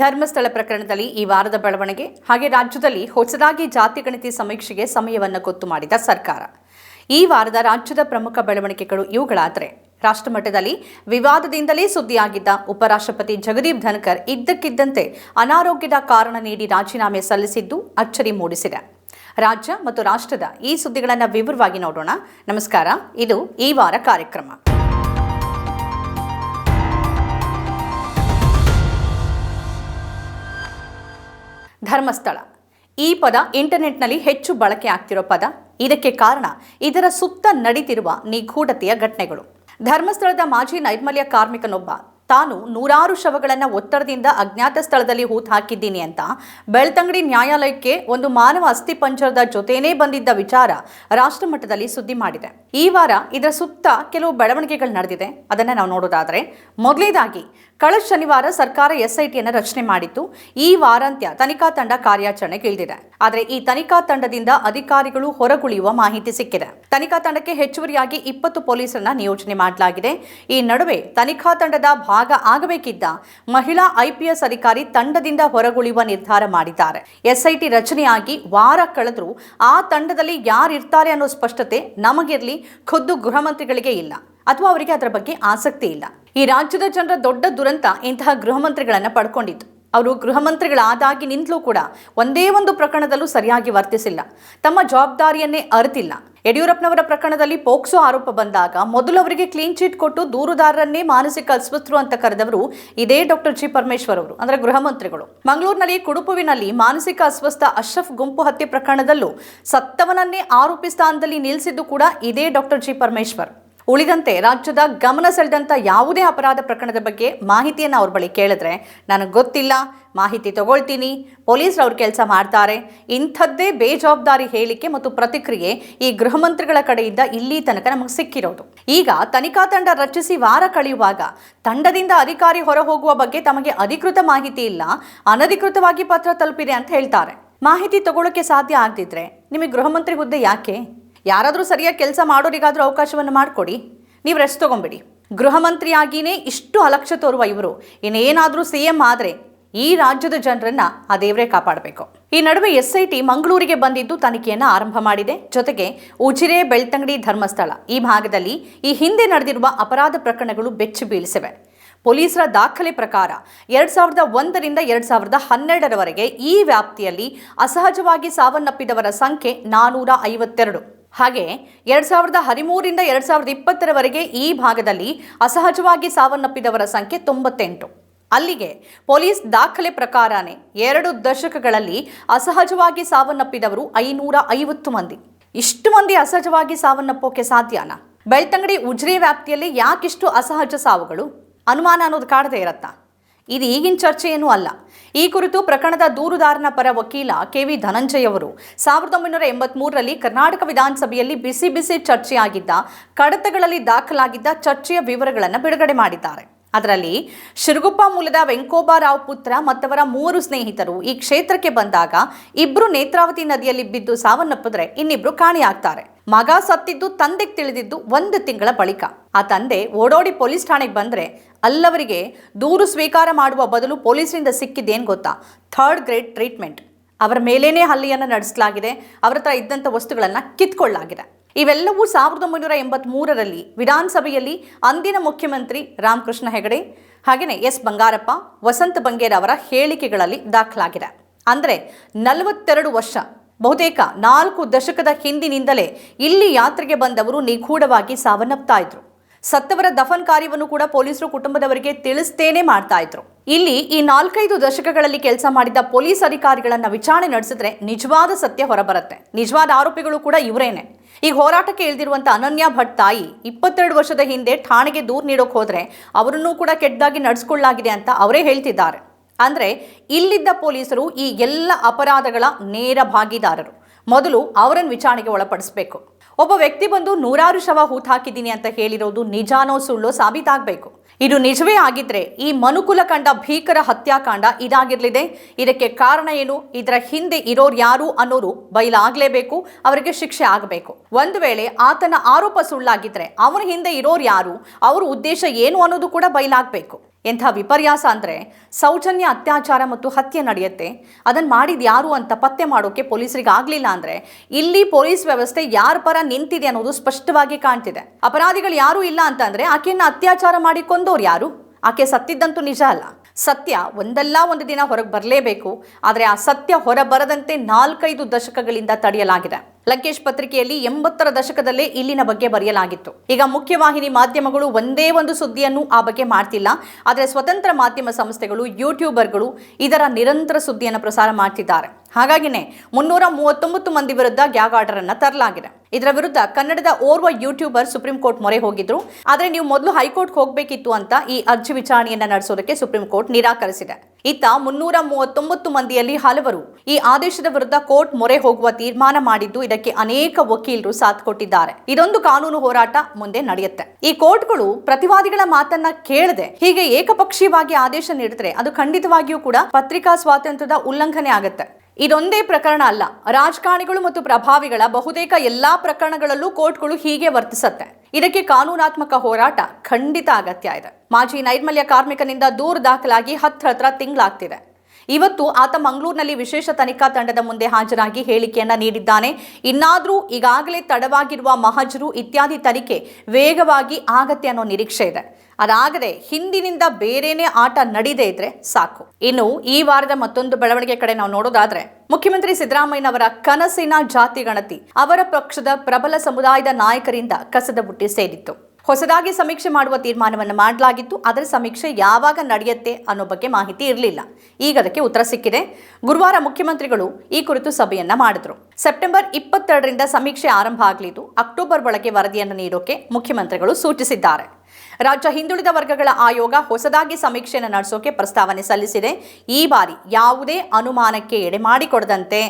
ಧರ್ಮಸ್ಥಳ ಪ್ರಕರಣದಲ್ಲಿ ಈ ವಾರದ ಬೆಳವಣಿಗೆ ಹಾಗೆ ರಾಜ್ಯದಲ್ಲಿ ಹೊಸದಾಗಿ ಜಾತಿ ಗಣತಿ ಸಮೀಕ್ಷೆಗೆ ಸಮಯವನ್ನು ಗೊತ್ತು ಮಾಡಿದ ಸರ್ಕಾರ. ಈ ವಾರದ ರಾಜ್ಯದ ಪ್ರಮುಖ ಬೆಳವಣಿಗೆಗಳು ಇವುಗಳಾದರೆ, ರಾಷ್ಟ್ರಮಟ್ಟದಲ್ಲಿ ವಿವಾದದಿಂದಲೇ ಸುದ್ದಿಯಾಗಿದ್ದ ಉಪರಾಷ್ಟ್ರಪತಿ ಜಗದೀಪ್ ಧನ್ಕರ್ ಇದ್ದಕ್ಕಿದ್ದಂತೆ ಅನಾರೋಗ್ಯದ ಕಾರಣ ನೀಡಿ ರಾಜೀನಾಮೆ ಸಲ್ಲಿಸಿದ್ದು ಅಚ್ಚರಿ ಮೂಡಿಸಿದೆ. ರಾಜ್ಯ ಮತ್ತು ರಾಷ್ಟ್ರದ ಈ ಸುದ್ದಿಗಳನ್ನು ವಿವರವಾಗಿ ನೋಡೋಣ. ನಮಸ್ಕಾರ, ಇದು ಈ ವಾರ ಕಾರ್ಯಕ್ರಮ. ಧರ್ಮಸ್ಥಳ. ಈ ಪದ ಇಂಟರ್ನೆಟ್ನಲ್ಲಿ ಹೆಚ್ಚು ಬಳಕೆ ಆಗ್ತಿರೋ ಪದ. ಇದಕ್ಕೆ ಕಾರಣ ಇದರ ಸುತ್ತ ನಡೀತಿರುವ ನಿಗೂಢತೆಯ ಘಟನೆಗಳು. ಧರ್ಮಸ್ಥಳದ ಮಾಜಿ ನೈರ್ಮಲ್ಯ ಕಾರ್ಮಿಕನೊಬ್ಬ ತಾನು ನೂರಾರು ಶವಗಳನ್ನು ಒತ್ತಡದಿಂದ ಅಜ್ಞಾತ ಸ್ಥಳದಲ್ಲಿ ಹೂತು ಹಾಕಿದ್ದೀನಿ ಅಂತ ಬೆಳ್ತಂಗಡಿ ನ್ಯಾಯಾಲಯಕ್ಕೆ ಒಂದು ಮಾನವ ಅಸ್ಥಿಪಂಜರದ ಜೊತೆನೇ ಬಂದಿದ್ದ ವಿಚಾರ ರಾಷ್ಟ್ರಮಟ್ಟದಲ್ಲಿ ಸುದ್ದಿ ಮಾಡಿದೆ. ಈ ವಾರ ಇದರ ಸುತ್ತ ಕೆಲವು ಬೆಳವಣಿಗೆಗಳು ನಡೆದಿದೆ. ಅದನ್ನು ನಾವು ನೋಡೋದಾದರೆ, ಮೊದಲೇದಾಗಿ ಕಳೆದ ಶನಿವಾರ ಸರ್ಕಾರ ಎಸ್ಐಟಿಯನ್ನು ರಚನೆ ಮಾಡಿತ್ತು. ಈ ವಾರಾಂತ್ಯ ತನಿಖಾ ತಂಡ ಕಾರ್ಯಾಚರಣೆಗೆ ಇಳಿದಿದೆ. ಆದರೆ ಈ ತನಿಖಾ ತಂಡದಿಂದ ಅಧಿಕಾರಿಗಳು ಹೊರಗುಳಿಯುವ ಮಾಹಿತಿ ಸಿಕ್ಕಿದೆ. ತನಿಖಾ ತಂಡಕ್ಕೆ ಹೆಚ್ಚುವರಿಯಾಗಿ ಇಪ್ಪತ್ತು ಪೊಲೀಸರನ್ನ ನಿಯೋಜನೆ ಮಾಡಲಾಗಿದೆ. ಈ ನಡುವೆ ತನಿಖಾ ತಂಡದ ಭಾಗ ಆಗಬೇಕಿದ್ದ ಮಹಿಳಾ ಐಪಿಎಸ್ ಅಧಿಕಾರಿ ತಂಡದಿಂದ ಹೊರಗುಳಿಯುವ ನಿರ್ಧಾರ ಮಾಡಿದ್ದಾರೆ. ಎಸ್ಐಟಿ ರಚನೆಯಾಗಿ ವಾರ ಕಳೆದರೂ ಆ ತಂಡದಲ್ಲಿ ಯಾರಿರ್ತಾರೆ ಅನ್ನೋ ಸ್ಪಷ್ಟತೆ ನಮಗಿರಲಿ, ಖುದ್ದು ಗೃಹ ಇಲ್ಲ. ಅಥವಾ ಅವರಿಗೆ ಅದರ ಬಗ್ಗೆ ಆಸಕ್ತಿ ಇಲ್ಲ. ಈ ರಾಜ್ಯದ ಜನರ ದೊಡ್ಡ ದುರಂತ ಇಂತಹ ಗೃಹ ಮಂತ್ರಿಗಳನ್ನ ಪಡ್ಕೊಂಡಿತ್ತು ಅವರು ಗೃಹ ಮಂತ್ರಿಗಳಾದಾಗಿ ನಿಂತಲೂ ಕೂಡ ಒಂದೇ ಒಂದು ಪ್ರಕರಣದಲ್ಲೂ ಸರಿಯಾಗಿ ವರ್ತಿಸಿಲ್ಲ. ತಮ್ಮ ಜವಾಬ್ದಾರಿಯನ್ನೇ ಅರಿತಿಲ್ಲ. ಯಡಿಯೂರಪ್ಪನವರ ಪ್ರಕರಣದಲ್ಲಿ ಪೋಕ್ಸೋ ಆರೋಪ ಬಂದಾಗ ಮೊದಲು ಅವರಿಗೆ ಕ್ಲೀನ್ ಚೀಟ್ ಕೊಟ್ಟು ದೂರುದಾರರನ್ನೇ ಮಾನಸಿಕ ಅಸ್ವಸ್ಥರು ಅಂತ ಕರೆದವರು ಇದೇ ಡಾಕ್ಟರ್ ಜಿ. ಪರಮೇಶ್ವರ್ ಅವರು, ಅಂದ್ರೆ ಗೃಹ ಮಂತ್ರಿಗಳು. ಮಂಗಳೂರಿನಲ್ಲಿ ಕುಡುಪುವಿನಲ್ಲಿ ಮಾನಸಿಕ ಅಸ್ವಸ್ಥ ಅಶ್ರಫ್ ಗುಂಪು ಹತ್ಯೆ ಪ್ರಕರಣದಲ್ಲೂ ಸತ್ತವನನ್ನೇ ಆರೋಪಿ ಸ್ಥಾನದಲ್ಲಿ ನಿಲ್ಲಿಸಿದ್ದು ಕೂಡ ಇದೇ ಡಾಕ್ಟರ್ ಜಿ. ಪರಮೇಶ್ವರ್. ಉಳಿದಂತೆ ರಾಜ್ಯದ ಗಮನ ಸೆಳೆದಂಥ ಯಾವುದೇ ಅಪರಾಧ ಪ್ರಕರಣದ ಬಗ್ಗೆ ಮಾಹಿತಿಯನ್ನು ಅವ್ರ ಬಳಿ ಕೇಳಿದ್ರೆ ನನಗೆ ಗೊತ್ತಿಲ್ಲ. ಮಾಹಿತಿ ತಗೊಳ್ತೀನಿ. ಪೊಲೀಸರು ಅವ್ರ ಕೆಲಸ ಮಾಡ್ತಾರೆ. ಇಂಥದ್ದೇ ಬೇಜವಾಬ್ದಾರಿ ಹೇಳಿಕೆ ಮತ್ತು ಪ್ರತಿಕ್ರಿಯೆ ಈ ಗೃಹ ಮಂತ್ರಿಗಳ ಕಡೆಯಿಂದ ಇಲ್ಲಿ ತನಕ ನಮಗೆ ಸಿಕ್ಕಿರೋದು. ಈಗ ತನಿಖಾ ತಂಡ ರಚಿಸಿ ವಾರ ಕಳೆಯುವಾಗ ತಂಡದಿಂದ ಅಧಿಕಾರಿ ಹೊರ ಹೋಗುವ ಬಗ್ಗೆ ತಮಗೆ ಅಧಿಕೃತ ಮಾಹಿತಿ ಇಲ್ಲ. ಅನಧಿಕೃತವಾಗಿ ಪತ್ರ ತಲುಪಿದೆ ಅಂತ ಹೇಳ್ತಾರೆ. ಮಾಹಿತಿ ತಗೊಳ್ಳೋಕೆ ಸಾಧ್ಯ ಆಗದಿದ್ರೆ ನಿಮಗೆ ಗೃಹ ಮಂತ್ರಿ ಹುದ್ದೆ ಯಾಕೆ? ಯಾರಾದರೂ ಸರಿಯಾಗಿ ಕೆಲಸ ಮಾಡೋರಿಗಾದರೂ ಅವಕಾಶವನ್ನು ಮಾಡಿಕೊಡಿ. ನೀವು ರೆಸ್ಟ್ ತೊಗೊಂಬಿಡಿ. ಗೃಹ ಮಂತ್ರಿಯಾಗಿಯೇ ಇಷ್ಟು ಅಲಕ್ಷ್ಯ ತೋರುವ ಇವರು. ಇನ್ನೇನಾದರೂ ಸಿ ಎಂ ಆದರೆ ಈ ರಾಜ್ಯದ ಜನರನ್ನ ಆ ದೇವರೇ ಕಾಪಾಡಬೇಕು. ಈ ನಡುವೆ ಎಸ್ ಐ ಟಿ ಮಂಗಳೂರಿಗೆ ಬಂದಿದ್ದು ತನಿಖೆಯನ್ನು ಆರಂಭ ಮಾಡಿದೆ. ಜೊತೆಗೆ ಉಜಿರೆ, ಬೆಳ್ತಂಗಡಿ ಧರ್ಮಸ್ಥಳ ಈ ಭಾಗದಲ್ಲಿ ಈ ಹಿಂದೆ ನಡೆದಿರುವ ಅಪರಾಧ ಪ್ರಕರಣಗಳು ಬೆಚ್ಚಿ ಬೀಳಿಸಿವೆ. ಪೊಲೀಸರ ದಾಖಲೆ ಪ್ರಕಾರ ಎರಡ್ ಸಾವಿರದ ಒಂದರಿಂದ ಎರಡ್ ಸಾವಿರದ ಹನ್ನೆರಡರವರೆಗೆ ಈ ವ್ಯಾಪ್ತಿಯಲ್ಲಿ ಅಸಹಜವಾಗಿ ಸಾವನ್ನಪ್ಪಿದವರ ಸಂಖ್ಯೆ ನಾನೂರ ಐವತ್ತೆರಡು. ಹಾಗೆ ಎರಡ್ ಸಾವಿರದ ಹದಿಮೂರಿಂದ ಎರಡ್ ಸಾವಿರದ ಇಪ್ಪತ್ತರವರೆಗೆ ಈ ಭಾಗದಲ್ಲಿ ಅಸಹಜವಾಗಿ ಸಾವನ್ನಪ್ಪಿದವರ ಸಂಖ್ಯೆ ತೊಂಬತ್ತೆಂಟು. ಅಲ್ಲಿಗೆ ಪೊಲೀಸ್ ದಾಖಲೆ ಪ್ರಕಾರನೇ ಎರಡು ದಶಕಗಳಲ್ಲಿ ಅಸಹಜವಾಗಿ ಸಾವನ್ನಪ್ಪಿದವರು ಐನೂರ ಐವತ್ತು ಮಂದಿ. ಇಷ್ಟು ಮಂದಿ ಅಸಹಜವಾಗಿ ಸಾವನ್ನಪ್ಪೋಕೆ ಸಾಧ್ಯನ? ಬೆಳ್ತಂಗಡಿ ಉಜ್ರೆ ವ್ಯಾಪ್ತಿಯಲ್ಲಿ ಯಾಕಿಷ್ಟು ಅಸಹಜ ಸಾವುಗಳು? ಅನುಮಾನ ಅನ್ನೋದು ಕಾಡದೇ ಇರತ್ತಾ? ಇದು ಈಗಿನ ಚರ್ಚೆಯೇನೂ ಅಲ್ಲ. ಈ ಕುರಿತು ಪ್ರಕರಣದ ದೂರುದಾರನ ಪರ ವಕೀಲ ಕೆ ವಿ ಧನಂಜಯ್ ಅವರು ಸಾವಿರದ ಒಂಬೈನೂರ ಎಂಬತ್ಮೂರರಲ್ಲಿ ಕರ್ನಾಟಕ ವಿಧಾನಸಭೆಯಲ್ಲಿ ಬಿಸಿ ಬಿಸಿ ಚರ್ಚೆಯಾಗಿದ್ದ, ಕಡತಗಳಲ್ಲಿ ದಾಖಲಾಗಿದ್ದ ಚರ್ಚೆಯ ವಿವರಗಳನ್ನು ಬಿಡುಗಡೆ ಮಾಡಿದ್ದಾರೆ. ಅದರಲ್ಲಿ, ಶಿರುಗುಪ್ಪ ಮೂಲದ ವೆಂಕೋಬಾರಾವ್ ಪುತ್ರ ಮತ್ತವರ ಮೂವರು ಸ್ನೇಹಿತರು ಈ ಕ್ಷೇತ್ರಕ್ಕೆ ಬಂದಾಗ ಇಬ್ಬರು ನೇತ್ರಾವತಿ ನದಿಯಲ್ಲಿ ಬಿದ್ದು ಸಾವನ್ನಪ್ಪಿದ್ರೆ ಇನ್ನಿಬ್ರು ಕಾಣೆಯಾಗ್ತಾರೆ. ಮಗ ಸತ್ತಿದ್ದು, ತಂದೆಗೆ ತಿಳಿದಿದ್ದು ಒಂದು ತಿಂಗಳ ಬಳಿಕ. ಆ ತಂದೆ ಓಡೋಡಿ ಪೊಲೀಸ್ ಠಾಣೆಗೆ ಬಂದ್ರೆ ಅಲ್ಲವರಿಗೆ ದೂರು ಸ್ವೀಕಾರ ಮಾಡುವ ಬದಲು ಪೊಲೀಸರಿಂದ ಸಿಕ್ಕಿದ್ದೇನು ಗೊತ್ತಾ? Third grade treatment. ಅವರ ಮೇಲೇನೇ ಹಲ್ಲಿಯನ್ನು ನಡೆಸಲಾಗಿದೆ, ಅವರ ಹತ್ರ ಇದ್ದಂಥ ವಸ್ತುಗಳನ್ನು ಕಿತ್ಕೊಳ್ಳಲಾಗಿದೆ. ಇವೆಲ್ಲವೂ ಸಾವಿರದ ಒಂಬೈನೂರ ಎಂಬತ್ಮೂರರಲ್ಲಿ ವಿಧಾನಸಭೆಯಲ್ಲಿ ಅಂದಿನ ಮುಖ್ಯಮಂತ್ರಿ ರಾಮಕೃಷ್ಣ ಹೆಗಡೆ ಹಾಗೆಯೇ ಎಸ್ ಬಂಗಾರಪ್ಪ, ವಸಂತ ಬಂಗೇರ ಅವರ ಹೇಳಿಕೆಗಳಲ್ಲಿ ದಾಖಲಾಗಿದೆ. ಅಂದರೆ ನಲವತ್ತೆರಡು ವರ್ಷ, ಬಹುತೇಕ ನಾಲ್ಕು ದಶಕದ ಹಿಂದಿನಿಂದಲೇ ಇಲ್ಲಿ ಯಾತ್ರೆಗೆ ಬಂದವರು ನಿಗೂಢವಾಗಿ ಸಾವನ್ನಪ್ತಾ ಇದ್ರು. ಸತ್ತವರ ದಫನ್ ಕಾರ್ಯವನ್ನು ಕೂಡ ಪೊಲೀಸರು ಕುಟುಂಬದವರಿಗೆ ತಿಳಿಸ್ತೇನೆ ಮಾಡ್ತಾ ಇದ್ರು. ಇಲ್ಲಿ ಈ ನಾಲ್ಕೈದು ದಶಕಗಳಲ್ಲಿ ಕೆಲಸ ಮಾಡಿದ ಪೊಲೀಸ್ ಅಧಿಕಾರಿಗಳನ್ನ ವಿಚಾರಣೆ ನಡೆಸಿದ್ರೆ ನಿಜವಾದ ಸತ್ಯ ಹೊರಬರುತ್ತೆ. ನಿಜವಾದ ಆರೋಪಿಗಳು ಕೂಡ ಇವರೇನೆ. ಈಗ ಹೋರಾಟಕ್ಕೆ ಇಳಿದಿರುವಂತ ಅನನ್ಯ ಭಟ್ ತಾಯಿ ಇಪ್ಪತ್ತೆರಡು ವರ್ಷದ ಹಿಂದೆ ಠಾಣೆಗೆ ದೂರು ನೀಡೋಕೆ ಹೋದ್ರೆ ಅವರನ್ನೂ ಕೂಡ ಕೆಟ್ಟದಾಗಿ ನಡೆಸ್ಕೊಳ್ಳಲಾಗಿದೆ ಅಂತ ಅವರೇ ಹೇಳ್ತಿದ್ದಾರೆ. ಅಂದ್ರೆ ಇಲ್ಲಿದ್ದ ಪೊಲೀಸರು ಈ ಎಲ್ಲ ಅಪರಾಧಗಳ ನೇರ ಭಾಗಿದಾರರು. ಮೊದಲು ಅವರನ್ನು ವಿಚಾರಣೆಗೆ ಒಳಪಡಿಸಬೇಕು. ಒಬ್ಬ ವ್ಯಕ್ತಿ ಬಂದು ನೂರಾರು ಶವ ಹೂತ್ ಹಾಕಿದ್ದೀನಿ ಅಂತ ಹೇಳಿರೋದು ನಿಜಾನೋ ಸುಳ್ಳೋ ಸಾಬೀತಾಗಬೇಕು. ಇದು ನಿಜವೇ ಆಗಿದ್ರೆ ಈ ಮನುಕುಲ ಕಂಡ ಭೀಕರ ಹತ್ಯಾಕಾಂಡ ಇದಾಗಿರಲಿದೆ. ಇದಕ್ಕೆ ಕಾರಣ ಏನು? ಇದರ ಹಿಂದೆ ಇರೋರು ಯಾರು ಅನ್ನೋರು ಬಯಲಾಗಲೇಬೇಕು. ಅವರಿಗೆ ಶಿಕ್ಷೆ ಆಗಬೇಕು. ಒಂದು ವೇಳೆ ಆತನ ಆರೋಪ ಸುಳ್ಳಾಗಿದ್ರೆ ಅವನ ಹಿಂದೆ ಇರೋರು ಯಾರು? ಅವ್ರ ಉದ್ದೇಶ ಏನು ಅನ್ನೋದು ಕೂಡ ಬಯಲಾಗಬೇಕು. ಎಂಥ ವಿಪರ್ಯಾಸ ಅಂದರೆ ಸೌಜನ್ಯ ಅತ್ಯಾಚಾರ ಮತ್ತು ಹತ್ಯೆ ನಡೆಯುತ್ತೆ. ಅದನ್ನು ಮಾಡಿದ ಯಾರು ಅಂತ ಪತ್ತೆ ಮಾಡೋಕೆ ಪೊಲೀಸರಿಗೆ ಆಗಲಿಲ್ಲ ಅಂದರೆ ಇಲ್ಲಿ ಪೊಲೀಸ್ ವ್ಯವಸ್ಥೆ ಯಾರ ಪರ ನಿಂತಿದೆ ಅನ್ನೋದು ಸ್ಪಷ್ಟವಾಗಿ ಕಾಣ್ತಿದೆ. ಅಪರಾಧಿಗಳು ಯಾರೂ ಇಲ್ಲ ಅಂತಂದರೆ ಆಕೆಯನ್ನು ಅತ್ಯಾಚಾರ ಮಾಡಿ ಕೊಂದವ್ರು ಯಾರು? ಆಕೆ ಸತ್ತಿದ್ದಂತೂ ನಿಜ ಅಲ್ಲ. ಸತ್ಯ ಒಂದಲ್ಲ ಒಂದು ದಿನ ಹೊರಗೆ ಬರಲೇಬೇಕು. ಆದರೆ ಆ ಸತ್ಯ ಹೊರಬರದಂತೆ ನಾಲ್ಕೈದು ದಶಕಗಳಿಂದ ತಡೆಯಲಾಗಿದೆ. ಲಂಕೇಶ್ ಪತ್ರಿಕೆಯಲ್ಲಿ ಎಂಬತ್ತರ ದಶಕದಲ್ಲೇ ಇಲ್ಲಿನ ಬಗ್ಗೆ ಬರೆಯಲಾಗಿತ್ತು. ಈಗ ಮುಖ್ಯವಾಹಿನಿ ಮಾಧ್ಯಮಗಳು ಒಂದೇ ಒಂದು ಸುದ್ದಿಯನ್ನು ಆ ಬಗ್ಗೆ ಮಾಡ್ತಿಲ್ಲ. ಆದರೆ ಸ್ವತಂತ್ರ ಮಾಧ್ಯಮ ಸಂಸ್ಥೆಗಳು, ಯೂಟ್ಯೂಬರ್ಗಳು ಇದರ ನಿರಂತರ ಸುದ್ದಿಯನ್ನು ಪ್ರಸಾರ ಮಾಡ್ತಿದ್ದಾರೆ. ಹಾಗಾಗಿನೇ ಮುನ್ನೂರ ಮೂವತ್ತೊಂಬತ್ತು ಮಂದಿ ವಿರುದ್ಧ ಗ್ಯಾಗ್ ಆರ್ಡರ್ ಅನ್ನ ತರಲಾಗಿದೆ. ಇದರ ವಿರುದ್ಧ ಕನ್ನಡದ ಓರ್ವ ಯೂಟ್ಯೂಬರ್ ಸುಪ್ರೀಂ ಕೋರ್ಟ್ ಮೊರೆ ಹೋಗಿದ್ರು. ಆದರೆ ನೀವು ಮೊದಲು ಹೈಕೋರ್ಟ್ ಹೋಗಬೇಕಿತ್ತು ಅಂತ ಈ ಅರ್ಜಿ ವಿಚಾರಣೆಯನ್ನ ನಡೆಸೋದಕ್ಕೆ ಸುಪ್ರೀಂ ಕೋರ್ಟ್ ನಿರಾಕರಿಸಿದೆ. ಇತ್ತ ಮುನ್ನೂರ ಮೂವತ್ತೊಂಬತ್ತು ಮಂದಿಯಲ್ಲಿ ಹಲವರು ಈ ಆದೇಶದ ವಿರುದ್ಧ ಕೋರ್ಟ್ ಮೊರೆ ಹೋಗುವ ತೀರ್ಮಾನ ಮಾಡಿದ್ದು ಇದಕ್ಕೆ ಅನೇಕ ವಕೀಲರು ಸಾಥ್ ಕೊಟ್ಟಿದ್ದಾರೆ. ಇದೊಂದು ಕಾನೂನು ಹೋರಾಟ ಮುಂದೆ ನಡೆಯುತ್ತೆ. ಈ ಕೋರ್ಟ್ಗಳು ಪ್ರತಿವಾದಿಗಳ ಮಾತನ್ನ ಕೇಳದೆ ಹೀಗೆ ಏಕಪಕ್ಷೀಯವಾಗಿ ಆದೇಶ ನೀಡಿದ್ರೆ ಅದು ಖಂಡಿತವಾಗಿಯೂ ಕೂಡ ಪತ್ರಿಕಾ ಸ್ವಾತಂತ್ರ್ಯದ ಉಲ್ಲಂಘನೆ ಆಗುತ್ತೆ. ಇದೊಂದೇ ಪ್ರಕರಣ ಅಲ್ಲ. ರಾಜಕಾರಣಿಗಳು ಮತ್ತು ಪ್ರಭಾವಿಗಳ ಬಹುತೇಕ ಎಲ್ಲಾ ಪ್ರಕರಣಗಳಲ್ಲೂ ಕೋರ್ಟ್ಗಳು ಹೀಗೆ ವರ್ತಿಸತ್ತೆ. ಇದಕ್ಕೆ ಕಾನೂನಾತ್ಮಕ ಹೋರಾಟ ಖಂಡಿತ ಅಗತ್ಯ ಇದೆ. ಮಾಜಿ ನೈರ್ಮಲ್ಯ ಕಾರ್ಮಿಕನಿಂದ ದೂರು ದಾಖಲಾಗಿ ಹತ್ರ ಹತ್ರ ತಿಂಗಳಾಗ್ತಿದೆ. ಇವತ್ತು ಆತ ಮಂಗಳೂರಿನಲ್ಲಿ ವಿಶೇಷ ತನಿಖಾ ತಂಡದ ಮುಂದೆ ಹಾಜರಾಗಿ ಹೇಳಿಕೆಯನ್ನ ನೀಡಿದ್ದಾನೆ. ಇನ್ನಾದರೂ ಈಗಾಗಲೇ ತಡವಾಗಿರುವ ಮಹಜರು ಇತ್ಯಾದಿ ತನಿಖೆ ವೇಗವಾಗಿ ಆಗತ್ತೆ ಅನ್ನೋ ನಿರೀಕ್ಷೆ ಇದೆ. ಅದಾಗದೆ ಹಿಂದಿನಿಂದ ಬೇರೆನೇ ಆಟ ನಡೀದೇ ಇದ್ರೆ ಸಾಕು. ಇನ್ನು ಈ ವಾರದ ಮತ್ತೊಂದು ಬೆಳವಣಿಗೆ ಕಡೆ ನಾವು ನೋಡೋದಾದ್ರೆ ಮುಖ್ಯಮಂತ್ರಿ ಸಿದ್ದರಾಮಯ್ಯನವರ ಕನಸಿನ ಜಾತಿ ಗಣತಿ ಅವರ ಪಕ್ಷದ ಪ್ರಬಲ ಸಮುದಾಯದ ನಾಯಕರಿಂದ ಕಸದ ಬುಟ್ಟಿ ಸೇರಿತ್ತು. ಹೊಸದಾಗಿ ಸಮೀಕ್ಷೆ ಮಾಡುವ ತೀರ್ಮಾನವನ್ನು ಮಾಡಲಾಗಿತ್ತು. ಅದರ ಸಮೀಕ್ಷೆ ಯಾವಾಗ ನಡೆಯುತ್ತೆ ಅನ್ನೋ ಬಗ್ಗೆ ಮಾಹಿತಿ ಇರಲಿಲ್ಲ. ಈಗ ಅದಕ್ಕೆ ಉತ್ತರ ಸಿಕ್ಕಿದೆ. ಗುರುವಾರ ಮುಖ್ಯಮಂತ್ರಿಗಳು ಈ ಕುರಿತು ಸಭೆಯನ್ನ ಮಾಡಿದ್ರು. ಸೆಪ್ಟೆಂಬರ್ ಇಪ್ಪತ್ತೆರಡರಿಂದ ಸಮೀಕ್ಷೆ ಆರಂಭ ಆಗಲಿದ್ದು, ಅಕ್ಟೋಬರ್ ಒಳಗೆ ವರದಿಯನ್ನು ನೀಡೋಕೆ ಮುಖ್ಯಮಂತ್ರಿಗಳು ಸೂಚಿಸಿದ್ದಾರೆ. ರಾಜ್ಯ ಹಿಂದುಳಿದ ವರ್ಗಗಳ ಆಯೋಗ ಹೊಸದಾಗಿ ಸಮೀಕ್ಷೆಯನ್ನು ನಡೆಸೋಕೆ ಪ್ರಸ್ತಾವನೆ ಸಲ್ಲಿಸಿದೆ. ಈ ಬಾರಿ ಯಾವುದೇ ಅನುಮಾನಕ್ಕೆ ಎಡೆ ಮಾಡಿಕೊಡದಂತೆ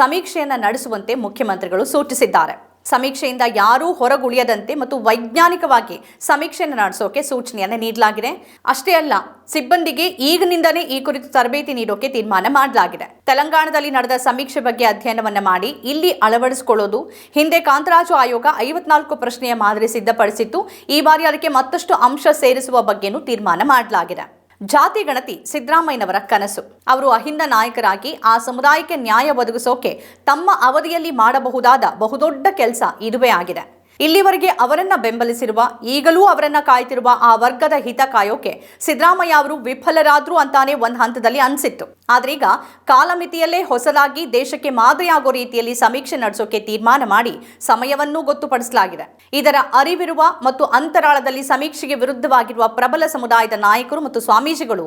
ಸಮೀಕ್ಷೆಯನ್ನು ನಡೆಸುವಂತೆ ಮುಖ್ಯಮಂತ್ರಿಗಳು ಸೂಚಿಸಿದ್ದಾರೆ. ಸಮೀಕ್ಷೆಯಿಂದ ಯಾರೂ ಹೊರಗುಳಿಯದಂತೆ ಮತ್ತು ವೈಜ್ಞಾನಿಕವಾಗಿ ಸಮೀಕ್ಷೆಯನ್ನು ನಡೆಸೋಕೆ ಸೂಚನೆಯನ್ನು ನೀಡಲಾಗಿದೆ. ಅಷ್ಟೇ ಅಲ್ಲ, ಸಿಬ್ಬಂದಿಗೆ ಈಗಿನಿಂದಲೇ ಈ ಕುರಿತು ತರಬೇತಿ ನೀಡೋಕೆ ತೀರ್ಮಾನ ಮಾಡಲಾಗಿದೆ. ತೆಲಂಗಾಣದಲ್ಲಿ ನಡೆದ ಸಮೀಕ್ಷೆ ಬಗ್ಗೆ ಅಧ್ಯಯನವನ್ನು ಮಾಡಿ ಇಲ್ಲಿ ಅಳವಡಿಸಿಕೊಳ್ಳೋದು. ಹಿಂದೆ ಕಾಂತರಾಜು ಆಯೋಗ ಐವತ್ನಾಲ್ಕು ಪ್ರಶ್ನೆಯ ಮಾದರಿ ಸಿದ್ಧಪಡಿಸಿತ್ತು. ಈ ಬಾರಿ ಅದಕ್ಕೆ ಮತ್ತಷ್ಟು ಅಂಶ ಸೇರಿಸುವ ಬಗ್ಗೆನೂ ತೀರ್ಮಾನ ಮಾಡಲಾಗಿದೆ. ಜಾತಿ ಗಣತಿ ಸಿದ್ದರಾಮಯ್ಯನವರ ಕನಸು. ಅವರು ಅಹಿಂದ ನಾಯಕರಾಗಿ ಆ ಸಮುದಾಯಕ್ಕೆ ನ್ಯಾಯ ಒದಗಿಸೋಕೆ ತಮ್ಮ ಅವಧಿಯಲ್ಲಿ ಮಾಡಬಹುದಾದ ಬಹುದೊಡ್ಡ ಕೆಲಸ ಇದುವೇ ಆಗಿದೆ. ಇಲ್ಲಿವರೆಗೆ ಅವರನ್ನ ಬೆಂಬಲಿಸಿರುವ, ಈಗಲೂ ಅವರನ್ನ ಕಾಯ್ತಿರುವ ಆ ವರ್ಗದ ಹಿತ ಕಾಯೋಕೆ ಸಿದ್ದರಾಮಯ್ಯ ಅವರು ವಿಫಲರಾದ್ರು ಅಂತಾನೆ ಒಂದು ಹಂತದಲ್ಲಿ ಅನ್ಸಿತ್ತು. ಆದ್ರೆ ಈಗ ಕಾಲಮಿತಿಯಲ್ಲೇ ಹೊಸದಾಗಿ ದೇಶಕ್ಕೆ ಮಾದರಿಯಾಗೋ ರೀತಿಯಲ್ಲಿ ಸಮೀಕ್ಷೆ ನಡೆಸೋಕೆ ತೀರ್ಮಾನ ಮಾಡಿ ಸಮಯವನ್ನೂ ಗೊತ್ತುಪಡಿಸಲಾಗಿದೆ. ಇದರ ಅರಿವಿರುವ ಮತ್ತು ಅಂತರಾಳದಲ್ಲಿ ಸಮೀಕ್ಷೆಗೆ ವಿರುದ್ಧವಾಗಿರುವ ಪ್ರಬಲ ಸಮುದಾಯದ ನಾಯಕರು ಮತ್ತು ಸ್ವಾಮೀಜಿಗಳು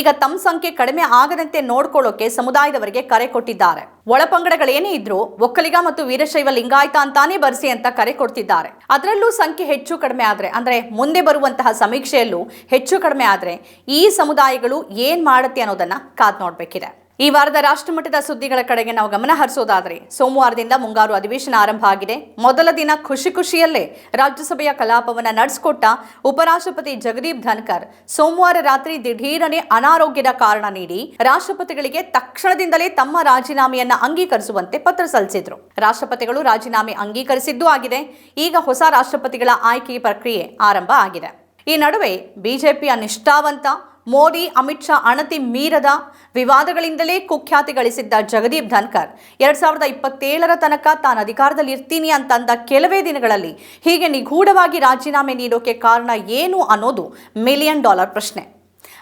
ಈಗ ತಮ್ಮ ಸಂಖ್ಯೆ ಕಡಿಮೆ ಆಗದಂತೆ ನೋಡ್ಕೊಳ್ಳೋಕೆ ಸಮುದಾಯದವರಿಗೆ ಕರೆ ಕೊಟ್ಟಿದ್ದಾರೆ. ಒಳಪಂಗಡಗಳೇನೇ ಇದ್ರೂ ಒಕ್ಕಲಿಗ ಮತ್ತು ವೀರಶೈವ ಲಿಂಗಾಯತ ಅಂತಾನೆ ಬರ್ಸಿ ಅಂತ ಕರೆ ಕೊಡ್ತಿದ್ದಾರೆ. ಅದರಲ್ಲೂ ಸಂಖ್ಯೆ ಹೆಚ್ಚು ಕಡಿಮೆ ಆದ್ರೆ, ಅಂದ್ರೆ ಮುಂದೆ ಬರುವಂತಹ ಸಮೀಕ್ಷೆಯಲ್ಲೂ ಹೆಚ್ಚು ಕಡಿಮೆ ಆದ್ರೆ ಈ ಸಮುದಾಯಗಳು ಏನು ಮಾಡುತ್ತೆ ಅನ್ನೋದನ್ನ ಕಾದ್ ನೋಡ್ಬೇಕಿದೆ. ಈ ವಾರದ ರಾಷ್ಟ್ರಮಟ್ಟದ ಸುದ್ದಿಗಳ ಕಡೆಗೆ ನಾವು ಗಮನ ಹರಿಸೋದಾದರೆ, ಸೋಮವಾರದಿಂದ ಮುಂಗಾರು ಅಧಿವೇಶನ ಆರಂಭ ಆಗಿದೆ. ಮೊದಲ ದಿನ ಖುಷಿ ಖುಷಿಯಲ್ಲೇ ರಾಜ್ಯಸಭೆಯ ಕಲಾಪವನ್ನು ನಡೆಸಿಕೊಟ್ಟ ಉಪರಾಷ್ಟ್ರಪತಿ ಜಗದೀಪ್ ಧನ್ಕರ್ ಸೋಮವಾರ ರಾತ್ರಿ ದಿಢೀರನೆ ಅನಾರೋಗ್ಯದ ಕಾರಣ ನೀಡಿ ರಾಷ್ಟ್ರಪತಿಗಳಿಗೆ ತಕ್ಷಣದಿಂದಲೇ ತಮ್ಮ ರಾಜೀನಾಮೆಯನ್ನು ಅಂಗೀಕರಿಸುವಂತೆ ಪತ್ರ ಸಲ್ಲಿಸಿದ್ರು. ರಾಷ್ಟ್ರಪತಿಗಳು ರಾಜೀನಾಮೆ ಅಂಗೀಕರಿಸಿದ್ದೂ ಆಗಿದೆ. ಈಗ ಹೊಸ ರಾಷ್ಟ್ರಪತಿಗಳ ಆಯ್ಕೆ ಪ್ರಕ್ರಿಯೆ ಆರಂಭ ಆಗಿದೆ. ಈ ನಡುವೆ ಬಿಜೆಪಿಯ ನಿಷ್ಠಾವಂತ ಮೋದಿ, ಅಮಿತ್ ಶಾ, ಅಣತಿ ಮೀರದ ವಿವಾದಗಳಿಂದಲೇ ಕುಖ್ಯಾತಿ ಗಳಿಸಿದ್ದ ಜಗದೀಪ್ ಧನ್ಕರ್. ಎರಡ್ ಸಾವಿರದ ಇಪ್ಪತ್ತೇಳರ ತನಕ ತಾನು ಅಧಿಕಾರದಲ್ಲಿ ಇರ್ತೀನಿ ಅಂತಂದ ಕೆಲವೇ ದಿನಗಳಲ್ಲಿ ಹೀಗೆ ನಿಗೂಢವಾಗಿ ರಾಜೀನಾಮೆ ನೀಡೋಕೆ ಕಾರಣ ಏನು ಅನ್ನೋದು ಮಿಲಿಯನ್ ಡಾಲರ್ ಪ್ರಶ್ನೆ.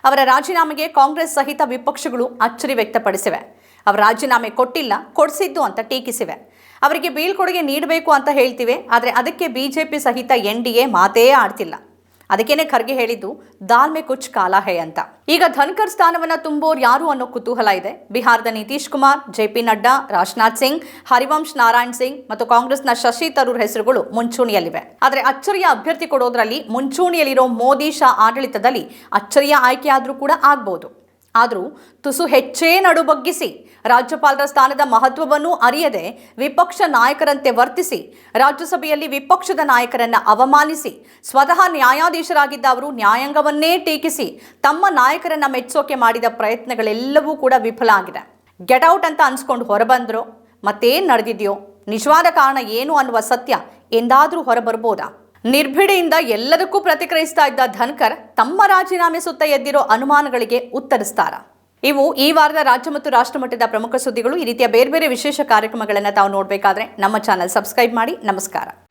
ಅವರ ರಾಜೀನಾಮೆಗೆ ಕಾಂಗ್ರೆಸ್ ಸಹಿತ ವಿಪಕ್ಷಗಳು ಅಚ್ಚರಿ ವ್ಯಕ್ತಪಡಿಸಿವೆ. ಅವರ ರಾಜೀನಾಮೆ ಕೊಟ್ಟಿಲ್ಲ, ಕೊಡಿಸಿದ್ದು ಅಂತ ಟೀಕಿಸಿವೆ. ಅವರಿಗೆ ಬೀಳ್ಕೊಡುಗೆ ನೀಡಬೇಕು ಅಂತ ಹೇಳ್ತಿವೆ, ಆದರೆ ಅದಕ್ಕೆ ಬಿಜೆಪಿ ಸಹಿತ ಎನ್ ಡಿ ಎ ಮಾತೇ ಆಡ್ತಿಲ್ಲ. ಅದಕ್ಕೇನೆ ಖರ್ಗೆ ಹೇಳಿದ್ದು ದಾಲ್ ಮೇ ಕುಚ್ ಕಾಲಾ ಹೇ ಅಂತ. ಈಗ ಧನ್ಕರ್ ಸ್ಥಾನವನ್ನ ತುಂಬೋರ್ ಯಾರು ಅನ್ನೋ ಕುತೂಹಲ ಇದೆ. ಬಿಹಾರದ ನಿತೀಶ್ ಕುಮಾರ್, ಜೆ ಪಿ ನಡ್ಡಾ, ರಾಜನಾಥ್ ಸಿಂಗ್, ಹರಿವಂಶ್ ನಾರಾಯಣ್ ಸಿಂಗ್ ಮತ್ತು ಕಾಂಗ್ರೆಸ್ನ ಶಶಿ ತರೂರ್ ಹೆಸರುಗಳು ಮುಂಚೂಣಿಯಲ್ಲಿವೆ. ಆದರೆ ಅಚ್ಚರಿಯ ಅಭ್ಯರ್ಥಿ ಕೊಡೋದ್ರಲ್ಲಿ ಮುಂಚೂಣಿಯಲ್ಲಿರೋ ಮೋದಿ ಶಾ ಆಡಳಿತದಲ್ಲಿ ಅಚ್ಚರಿಯ ಆಯ್ಕೆ ಆದರೂ ಕೂಡ ಆಗ್ಬಹುದು ಆದರೂ ತುಸು ಹೆಚ್ಚೇ ನಡುಬಗ್ಗಿಸಿ ರಾಜ್ಯಪಾಲರ ಸ್ಥಾನದ ಮಹತ್ವವನ್ನು ಅರಿಯದೆ ವಿಪಕ್ಷ ನಾಯಕರಂತೆ ವರ್ತಿಸಿ ರಾಜ್ಯಸಭೆಯಲ್ಲಿ ವಿಪಕ್ಷದ ನಾಯಕರನ್ನ ಅವಮಾನಿಸಿ ಸ್ವತಃ ನ್ಯಾಯಾಧೀಶರಾಗಿದ್ದ ಅವರು ನ್ಯಾಯಾಂಗವನ್ನೇ ಟೀಕಿಸಿ ತಮ್ಮ ನಾಯಕರನ್ನ ಮೆಚ್ಚೋಕೆ ಮಾಡಿದ ಪ್ರಯತ್ನಗಳೆಲ್ಲವೂ ಕೂಡ ವಿಫಲ ಆಗಿದೆ. ಗೆಟ್ ಔಟ್ ಅಂತ ಅನ್ಸ್ಕೊಂಡು ಹೊರಬಂದ್ರು ಮತ್ತೇನು ನಡೆದಿದೆಯೋ? ನಿಜವಾದ ಕಾರಣ ಏನು ಅನ್ನುವ ಸತ್ಯ ಎಂದಾದರೂ ಹೊರಬರ್ಬೋದಾ? ನಿರ್ಭಿಡೆಯಿಂದ ಎಲ್ಲದಕ್ಕೂ ಪ್ರತಿಕ್ರಿಯಿಸ್ತಾ ಇದ್ದ ಧನ್ಕರ್ ತಮ್ಮ ರಾಜೀನಾಮೆ ಸುತ್ತ ಎದ್ದಿರೋ ಅನುಮಾನಗಳಿಗೆ ಉತ್ತರಿಸ್ತಾರ. ಇವು ಈ ವಾರದ ರಾಜ್ಯ ಮತ್ತು ರಾಷ್ಟ್ರ ಮಟ್ಟದ ಪ್ರಮುಖ ಸುದ್ದಿಗಳು. ಈ ರೀತಿಯ ಬೇರೆ ಬೇರೆ ವಿಶೇಷ ಕಾರ್ಯಕ್ರಮಗಳನ್ನು ತಾವು ನೋಡಬೇಕಾದ್ರೆ ನಮ್ಮ ಚಾನಲ್ ಸಬ್ಸ್ಕ್ರೈಬ್ ಮಾಡಿ. ನಮಸ್ಕಾರ.